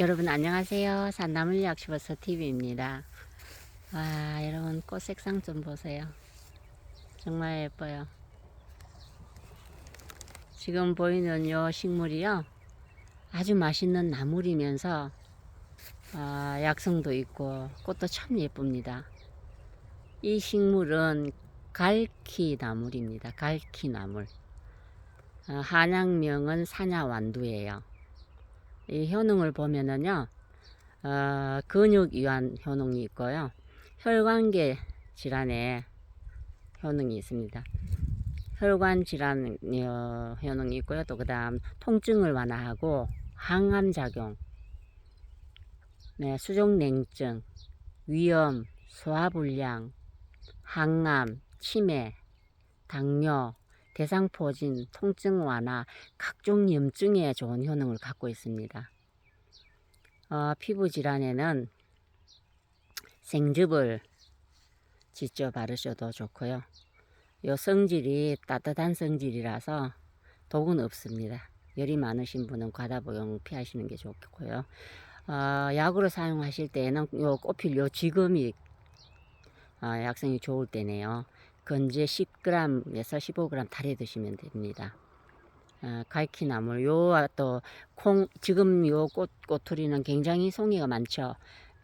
여러분 안녕하세요. 산나물 약시버섯 TV입니다. 와 여러분 꽃 색상 좀 보세요. 정말 예뻐요. 지금 보이는 요 식물이요. 아주 맛있는 나물이면서 아, 약성도 있고 꽃도 참 예쁩니다. 이 식물은 갈키 나물입니다. 갈키 나물. 어, 한양명은 사냐완두예요. 이 효능을 보면은요, 어, 근육 이완 효능이 있고요, 혈관계 질환에 효능이 있습니다. 혈관 질환 어, 효능이 있고요, 또 그다음 통증을 완화하고 항암 작용, 네, 수족 냉증, 위염, 소화불량, 항암, 치매, 당뇨, 대상포진, 통증 완화, 각종 염증에 좋은 효능을 갖고 있습니다. 어, 피부 질환에는 생즙을 직접 바르셔도 좋고요. 요 성질이 따뜻한 성질이라서 독은 없습니다. 열이 많으신 분은 과다 복용 피하시는 게 좋고요. 어, 약으로 사용하실 때에는 요 꽃필 요 지금이 어, 약성이 좋을 때네요. 건제 10g에서 15g 달에 드시면 됩니다. 아, 갈퀴나물 요또 콩 지금 요 꽃 꼬투리는 굉장히 송이가 많죠.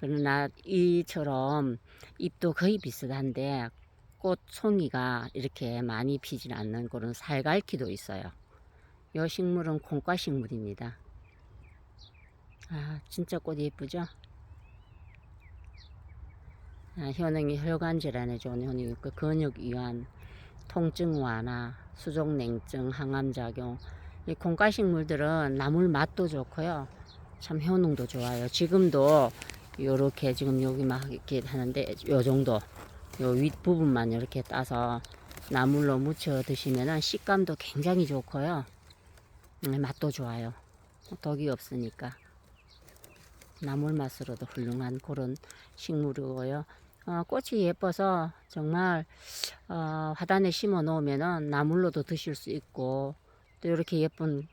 그러나 이처럼 잎도 거의 비슷한데 꽃 송이가 이렇게 많이 피질 않는 그런 살갈퀴도 있어요. 요 식물은 콩과 식물입니다. 아 진짜 꽃 예쁘죠? 아, 효능이 혈관 질환에 좋은 효능이 있고 근육 이완, 통증 완화, 수족 냉증, 항암 작용. 이 콩가 식물들은 나물 맛도 좋고요. 참 효능도 좋아요. 지금도 요렇게 지금 여기 막 이렇게 하는데 요 정도 요 윗부분만 이렇게 따서 나물로 무쳐 드시면은 식감도 굉장히 좋고요. 음, 맛도 좋아요. 독이 없으니까. 나물 맛으로도 훌륭한 그런 식물이고요. 어, 꽃이 예뻐서 정말 어, 화단에 심어 놓으면은 나물로도 드실 수 있고 또 이렇게 예쁜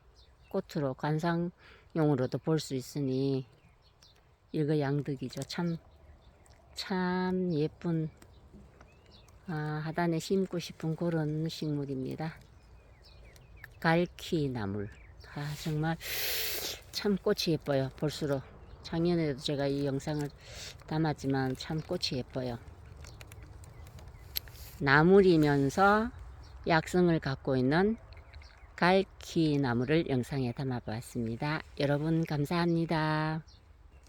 꽃으로 관상용으로도 볼 수 있으니 일거양득이죠. 참, 참 예쁜 아, 하단에 심고 싶은 그런 식물입니다. 갈퀴 나물. 아, 정말 참 꽃이 예뻐요. 볼수록. 작년에도 제가 이 영상을 담았지만 참 꽃이 예뻐요. 나물이면서 약성을 갖고 있는 갈퀴 나무를 영상에 담아 보았습니다. 여러분 감사합니다.